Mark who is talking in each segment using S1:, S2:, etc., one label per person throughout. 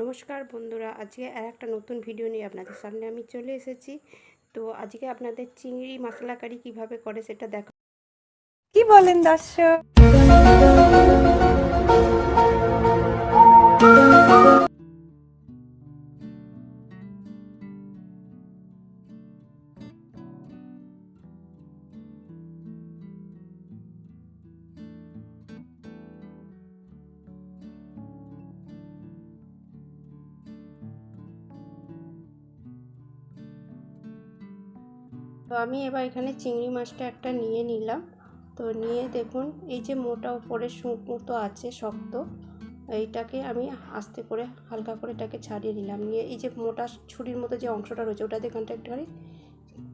S1: নমস্কার বন্ধুরা, আজকে আর একটা নতুন ভিডিও নিয়ে আপনাদের সামনে আমি চলে এসেছি। তো আজকে আপনাদের চিংড়ি মশলা কারি কীভাবে করে সেটা দেখো
S2: কি বলেন দর্শক?
S1: তো আমি এবার এখানে চিংড়ি মাছটা একটা নিয়ে নিলাম। তো নিয়ে দেখুন, এই যে মোটা উপরে মতো আছে, শক্ত, এইটাকে আমি আস্তে করে, হালকা করে এটাকে ছাড়িয়ে নিলাম। নিয়ে এই যে মোটা ছুরির মতো যে অংশটা রয়েছে, ওটা দিয়ে এখানটা একটুখানি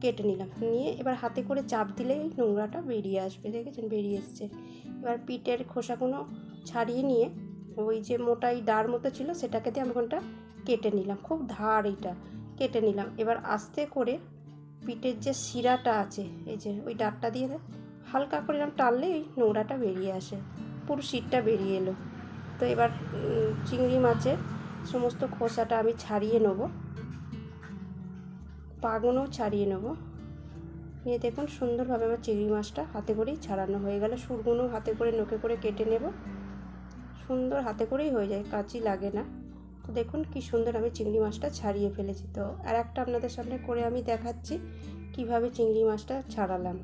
S1: কেটে নিলাম। নিয়ে এবার হাতে করে চাপ দিলে এই নোংরাটা বেরিয়ে আসবে, দেখেছেন? বেরিয়ে এসছে। এবার পিঠের খোসাগুলো ছাড়িয়ে নিয়ে ওই যে মোটা এই ডার মতো ছিল, সেটাকে দিয়ে আমি ওখানটা কেটে নিলাম। খুব ধার এইটা, কেটে নিলাম। এবার আস্তে করে পিঠের যে শিরাটা আছে, এই যে ওই ডাকটা দিয়ে হালকা করে এরকম টানলে ওই নোংরাটা বেরিয়ে আসে, পুরো শীতটা বেরিয়ে এলো। তো এবার চিংড়ি মাছের সমস্ত খোসাটা আমি ছাড়িয়ে নেব। পাগুনোও ছাড়িয়ে নেব। নিয়ে দেখুন সুন্দরভাবে আমার চিংড়ি মাছটা হাতে করেই ছাড়ানো হয়ে গেল। সুরগুলো হাতে করে নোকে করে কেটে নেব। সুন্দর হাতে করেই হয়ে যায়, কাঁচি লাগে না। দেখুন কি সুন্দর আমি চিংড়ি মাছটা ছাড়িয়ে ফেলেছি। তো আর একটা আপনাদের সামনে করে আমি দেখাচ্ছি কীভাবে চিংড়ি মাছটা ছাড়ালাম।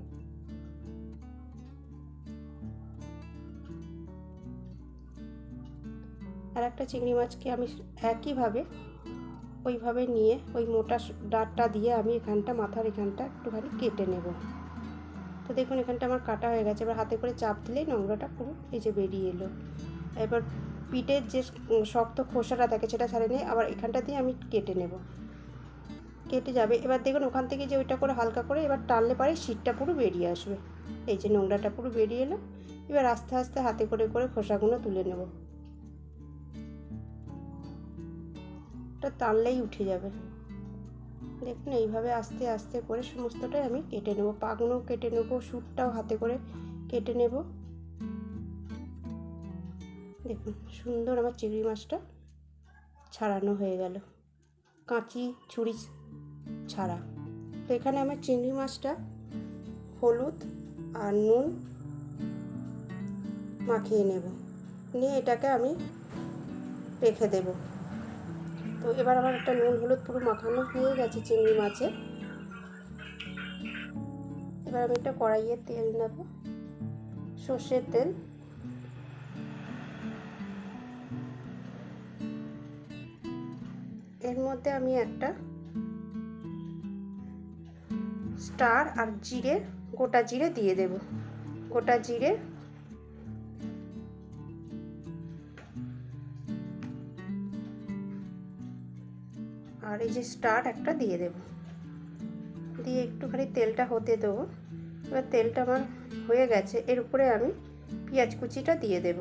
S1: আর একটা চিংড়ি মাছকে আমি একইভাবে ওইভাবে নিয়ে ওই মোটা ডাঁটটা দিয়ে আমি এখানটা, মাথার এখানটা একটুখানি কেটে নেব। তো দেখুন এখানটা আমার কাটা হয়ে গেছে। এবার হাতে করে চাপ দিলেই নোংরাটা পুরো এই যে বেরিয়ে এলো। এবার পিঠের যে শক্ত খোসাটা থাকে সেটা ছাড়িয়ে নিয়ে আবার এখানটা দিয়ে আমি কেটে নেব। কেটে যাবে। এবার দেখুন, ওখান থেকে যে ওইটা করে হালকা করে এবার টানলে পারে শীতটা পুরো বেরিয়ে আসবে। এই যে নোংরাটা পুরো বেরিয়ে এলো। এবার আস্তে আস্তে হাতে করে করে খোসাগুলো তুলে নেব। এটা টানলেই উঠে যাবে। দেখুন, এইভাবে আস্তে আস্তে করে সমস্তটাই আমি কেটে নেব। পাগুলোও কেটে নেব সুটটাও হাতে করে কেটে নেব। দেখুন, সুন্দর আমার চিংড়ি মাছটা ছাড়ানো হয়ে গেল। কাঁচি, ছুরি ছাড়া। তো এখানে আমার চিংড়ি মাছটা হলুদ আর নুন মাখিয়ে নেব। নিয়ে এটাকে আমি রেখে দেব। তো এবার আমার একটা নুন হলুদ পুরো মাখানো হয়ে গেছে চিংড়ি মাছে। এবার আমি একটা কড়াইয়ে তেল নেব। সর্ষের তেল। মধ্যে আমি একটা স্টার আর জিরে, গোটা জিরে দিয়ে দেব। গোটা জিরে আর এই যে স্টার একটা দিয়ে দেব। দিয়ে একটুখানি তেলটা হতে দেবো। এবার তেলটা আমার হয়ে গেছে। এর উপরে আমি পেঁয়াজ কুচিটা দিয়ে দেব।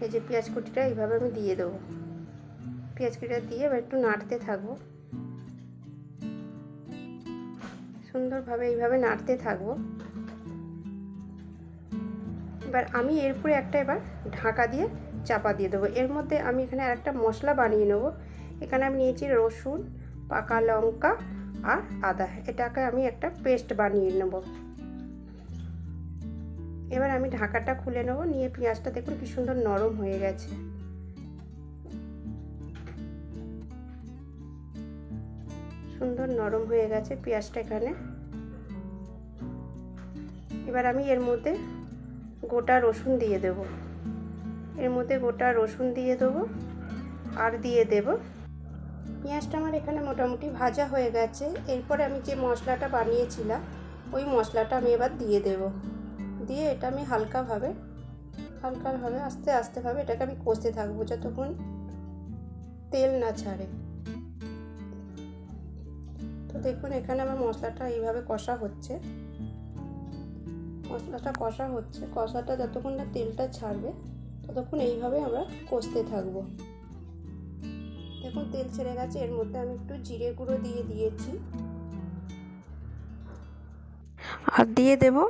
S1: এই যে পেঁয়াজ কুচিটা এইভাবে আমি দিয়ে দেবো। পেঁয়াজ কুচিটা দিয়ে এবার একটু নাড়তে থাকব। সুন্দরভাবে এইভাবে নাড়তে থাকব। এবার আমি এরপরে একটা এবার ঢাকা দিয়ে চাপা দিয়ে দেবো। এর মধ্যে আমি এখানে আর একটা মশলা বানিয়ে নেব। এখানে আমি নিয়েছি রসুন, পাকা লঙ্কা আর আদা। এটাকে আমি একটা পেস্ট বানিয়ে নেব। এবার আমি ঢাকাটা খুলে নেব। নিয়ে পেঁয়াজটা দেখুন কি সুন্দর নরম হয়ে গেছে। সুন্দর নরম হয়ে গেছে পেঁয়াজটা এখানে। এবার আমি এর মধ্যে গোটা রসুন দিয়ে দেব। এর মধ্যে গোটা রসুন দিয়ে দেবো আর দিয়ে দেব। পেঁয়াজটা আমার এখানে মোটামুটি ভাজা হয়ে গেছে। এরপরে আমি যে মশলাটা বানিয়েছিলাম, ওই মশলাটা আমি এবার দিয়ে দেব। দিয়ে এটা আমি হালকাভাবে হালকাভাবে আস্তে আস্তেভাবে এটাকে আমি কষতে থাকব যতক্ষণ তেল না ছাড়ে। দেখুন, এখানে আমার মশলাটা এইভাবে কষা হচ্ছে। মশলাটা কষা হচ্ছে। কষাটা যতক্ষণ না তেলটা ছাড়বে, ততক্ষণ এইভাবে আমরা কষতে থাকব। দেখুন, তেল ছেড়ে গেছে। এর মধ্যে আমি একটু জিরে গুঁড়ো দিয়ে দিয়েছি। আর দিয়ে দেব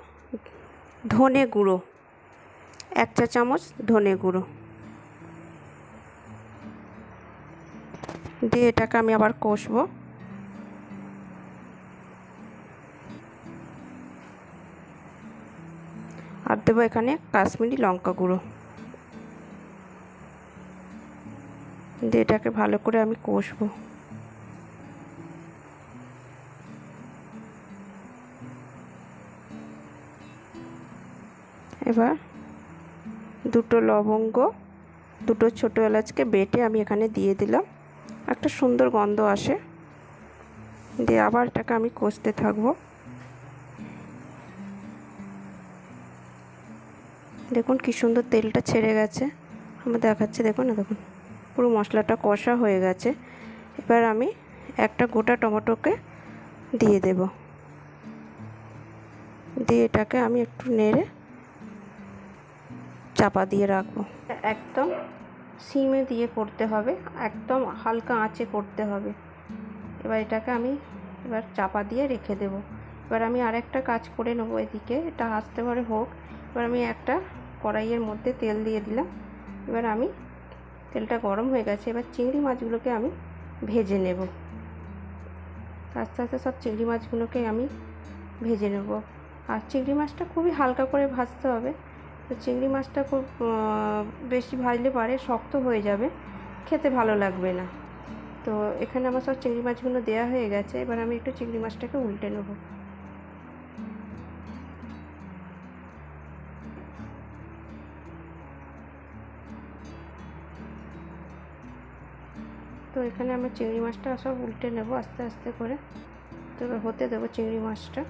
S1: ধনে গুঁড়ো। এক চা চামচ ধনে গুঁড়ো। দিয়ে এটাকে আমি আবার কষবো। দেবো এখানে কাশ্মীরি লঙ্কা গুঁড়ো। দিয়ে এটাকে ভালো করে আমি কষবো। এবার দুটো লবঙ্গ, দুটো ছোটো এলাচকে বেটে আমি এখানে দিয়ে দিলাম। একটা সুন্দর গন্ধ আসে। দিয়ে আবার এটাকে আমি কষতে থাকব। দেখুন কি সুন্দর তেলটা ছেড়ে গেছে। আমার দেখাচ্ছে, দেখুন না, দেখুন। পুরো মশলাটা কষা হয়ে গেছে। এবার আমি একটা গোটা টমেটোকে দিয়ে দেব। দিয়ে এটাকে আমি একটু নেড়ে চাপা দিয়ে রাখব। একদম সিমে দিয়ে করতে হবে, একদম হালকা আঁচে করতে হবে। এবার এটাকে আমি এবার চাপা দিয়ে রেখে দেব। এবার আমি আরেকটা কাজ করে নেব এদিকে, এটা আস্তে পারে হোক এবার আমি একটা কড়াইয়ের মধ্যে তেল দিয়ে দিলাম। এবার আমি তেলটা গরম হয়ে গেছে, এবার চিংড়ি মাছগুলোকে আমি ভেজে নেব। আস্তে আস্তে সব চিংড়ি মাছগুলোকে আমি ভেজে নেব। আর চিংড়ি মাছটা খুবই হালকা করে ভাজতে হবে। তো চিংড়ি মাছটা খুব বেশি ভাজলে পারে শক্ত হয়ে যাবে, খেতে ভালো লাগবে না। তো এখানে আমার সব চিংড়ি মাছগুলো দেওয়া হয়ে গেছে। এবার আমি একটু চিংড়ি মাছটাকে উল্টে নেব। তো এখানে আমি চিংড়ি মাছটা সব উল্টে নেব আস্তে আস্তে করে। তো হতে দেবো চিংড়ি মাছটা।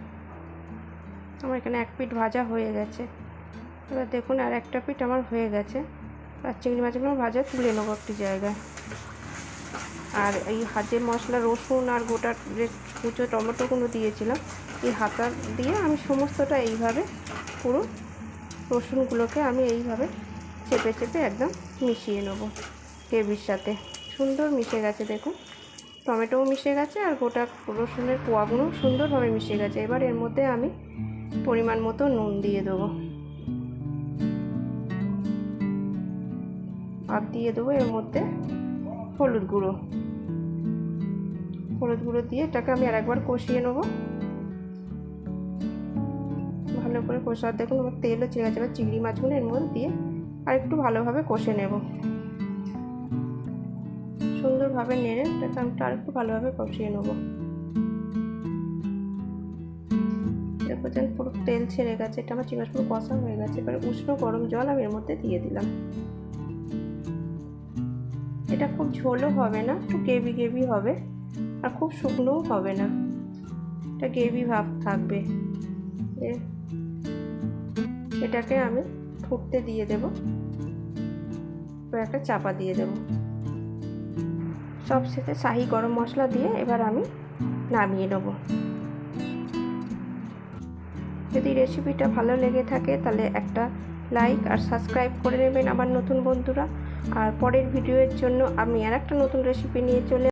S1: আমার এখানে এক পিঠ ভাজা হয়ে গেছে। এবার দেখুন আর একটা পিঠ আমার হয়ে গেছে। আর চিংড়ি মাছগুলো ভাজা তুলে নেব একটি জায়গায়। আর এই হাতে মশলা, রসুন আর গোটা যে কুচো টমেটোগুলো দিয়েছিলাম, এই হাতা দিয়ে আমি সমস্তটা এইভাবে পুরো রসুনগুলোকে আমি এইভাবে চেপে চেপে একদম মিশিয়ে নেব গ্রেভির সাথে। সুন্দর মিশে গেছে, দেখুন। টমেটোও মিশে গেছে আর গোটা রসুনের কোয়াগুলো সুন্দরভাবে মিশে গেছে। এবার এর মধ্যে আমি পরিমাণ মতো নুন দিয়ে দেবো। আর দিয়ে দেবো এর মধ্যে হলুদ গুঁড়ো। হলুদ গুঁড়ো দিয়ে এটাকে আমি আর একবার কষিয়ে নেব। ভালো করে কষার, দেখুন আমার তেলও ছেড়ে গেছে, এবার চিংড়ি মাছগুলো এর মধ্যে দিয়ে আর একটু ভালোভাবে কষে নেব। সুন্দরভাবে নেড়ে এটাকে আমি একটু ভালোভাবে কষিয়ে নেব। দেখছেন পুরো তেল ছেড়ে গেছে, এটা আমার চিংড়ি পুরো কষা হয়ে গেছে। এবারে উষ্ণ গরম জল আমি এর মধ্যে দিয়ে দিলাম। এটা খুব ঝোলও হবে না একটু গ্রেভি গ্রেভি হবে, আর খুব শুকনোও হবে না। এটা গ্রেভি ভাব থাকবে। এটাকে আমি ফুটতে দিয়ে দেব। একটা চাপা দিয়ে দেব। সব শেষে শাহি গরম মশলা দিয়ে এবার আমি নামিয়ে নেব। যদি রেসিপিটা ভালো লেগে থাকে তাহলে একটা লাইক আর সাবস্ক্রাইব করে নেবেন আমার নতুন বন্ধুরা। আর পরের ভিডিওর জন্য আমি আর একটা নতুন রেসিপি নিয়ে চলে